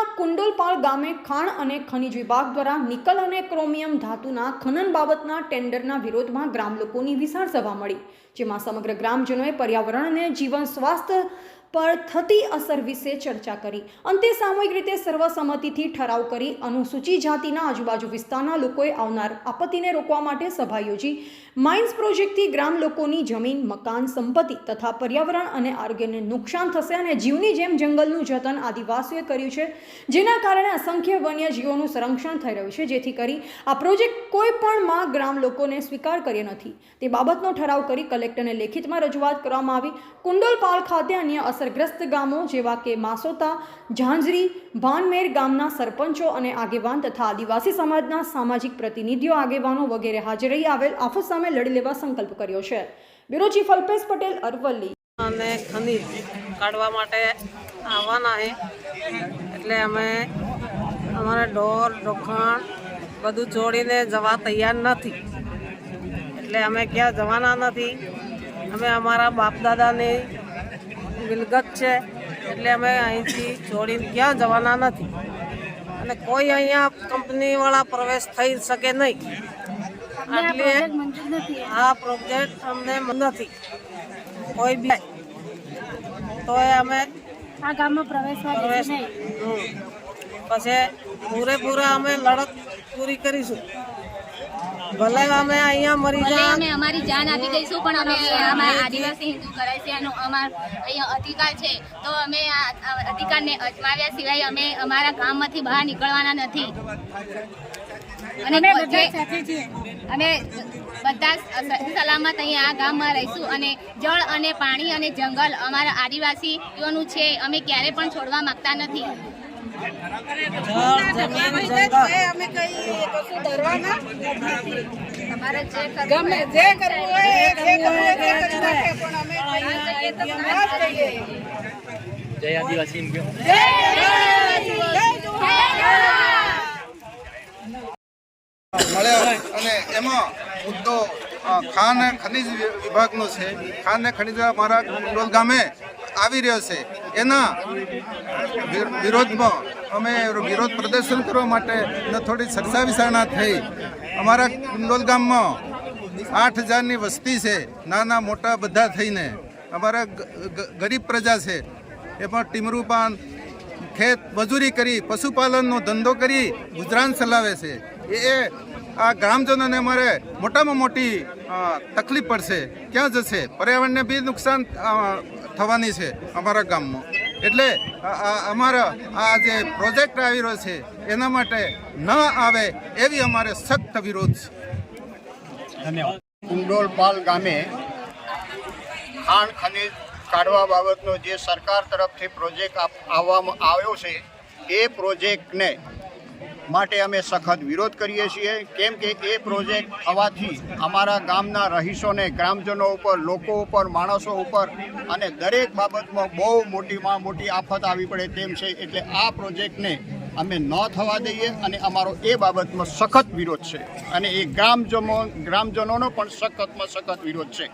તાલુકાના કુંડોલપાલ ગામે ખાણ અને ખનિજ વિભાગ દ્વારા નિકલ અને ક્રોમિયમ ધાતુના ખનન બાબતના ટેન્ડરના વિરોધમાં ગ્રામ લોકોની વિશાળ સભા મળી, જેમાં સમગ્ર ગ્રામજનોએ પર્યાવરણ અને જીવન સ્વાસ્થ્ય પર થતી અસર વિશે ચર્ચા કરી. અંતે સામૂહિક રીતે સર્વસંમતિથી ઠરાવ કરી અનુસૂચિત જાતિના આજુબાજુ વિસ્તારના લોકોએ આવનાર આપત્તિને રોકવા માટે સભા યોજી. માઇન્સ પ્રોજેક્ટથી ગ્રામ લોકોની જમીન, મકાન, સંપત્તિ તથા પર્યાવરણ અને આરોગ્યને નુકસાન થશે અને જીવની જેમ જંગલનું જતન આદિવાસીઓએ કર્યું છે, જેના કારણે અસંખ્ય વન્ય જીવોનું સંરક્ષણ થઈ રહ્યું છે. જેથી કરી આ પ્રોજેક્ટ કોઈ પણ માં ગ્રામ લોકોને સ્વીકાર કર્યો નથી. તે બાબતનો ઠરાવ કરી કલેક્ટરને લેખિતમાં રજૂઆત કરવામાં આવી. કુંડોલપાલ ખાતે અન્ય અસરગ્રસ્ત ગામો જેવા કે માસોતા, ઝાંઝરી, ભાનમેર ગામના સરપંચો અને આગેવાન તથા આદિવાસી સમાજના સામાજિક પ્રતિનિધિઓ, આગેવાનો વગેરે હાજર રહી આવેલ આફત સામે લડી લેવા સંકલ્પ કર્યો છે. Bureau chief Alpesh Patel, Aravalli. અને ખનીજ કાઢવા માટે આવવાના છે. એટલે અમે અમારા ઢોર રોખાણ બધું છોડીને જવા તૈયાર નથી. એટલે અમે ક્યાં જવાના નથી. અમે અમારા બાપ દાદાની મિલકત છે એટલે અમે અહીંથી છોડીને ક્યાં જવાના નથી. અને કોઈ અહીંયા કંપનીવાળા પ્રવેશ થઈ શકે નહીં. એટલે આ પ્રોજેક્ટ અમને નથી. કોઈ બી તો અમે આ ગામમાં પ્રવેશવા પ્રવેશ હમ. પછી પૂરેપૂરા અમે લડત પૂરી કરીશું. ભલે અમે અહીંયા મરી જાય અમે અમારી જાન આપી દઈશું પણ અમે અમારા આદિવાસી હિન્દુ કરાયસીનો અમાર અહીંયા અધિકાર છે. તો અમે આ અધિકારને અજમાવ્યા સિવાય અમે અમારા ગામમાંથી બહાર નીકળવાના નથી. અને અમે બધા સલામત અહીંયા આ ગામમાં રહીશું અને જળ અને પાણી અને જંગલ અમારા આદિવાસીઓનું છે. અમે ક્યારે પણ છોડવા માંગતા નથી. જળ જમીન જંગલ. તમારે જે ગમે જે કરવું હોય એ કરવું હોય તે કરી નાખે પણ અમે અહીંયા ના જ રહીએ. જય આદિવાસી મળ્યો અને એમાં મુદ્દો ખાન અને ખનિજ વિભાગનો છે. ખાન ખનિજ મારા ગામે આવી રહ્યો છે. એના વિરોધમાં અમે વિરોધ પ્રદર્શન કરવા માટે થોડી ચર્ચા વિચારણા થઈ. અમારા કુંડોલ ગામમાં આઠ હજારની વસ્તી છે, નાના મોટા બધા થઈને. અમારા ગરીબ પ્રજા છે, એમાં પણ પાન ખેત મજૂરી કરી, પશુપાલનનો ધંધો કરી ગુજરાન ચલાવે છે. એ એ આ ગ્રામજનોને અમારે મોટામાં મોટી તકલીફ પડશે. ક્યાં જશે? પર્યાવરણને બી નુકસાન થવાની છે અમારા ગામમાં. એટલે અમારા આ જે પ્રોજેક્ટ આવી રહ્યો છે, એના માટે ન આવે એવી અમારે સખ્ત વિરોધ છે. કુંડોલપાલ ગામે ખાણ ખનીજ કાઢવા બાબતનો જે સરકાર તરફથી પ્રોજેક્ટ આવવામાં આવ્યો છે, એ પ્રોજેક્ટને માટે અમે સખત વિરોધ કરીએ છીએ. કેમ કે એ પ્રોજેક્ટ થવાથી અમારા ગામના રહીશોને, ગ્રામજનો ઉપર, લોકો ઉપર, માણસો ઉપર અને દરેક બાબતમાં બહુ મોટીમાં મોટી આફત આવી પડે તેમ છે. એટલે આ પ્રોજેક્ટને અમે ન થવા દઈએ અને અમારો એ બાબતમાં સખત વિરોધ છે. અને એ ગ્રામજનો ગ્રામજનોનો પણ સખતમાં સખત વિરોધ છે.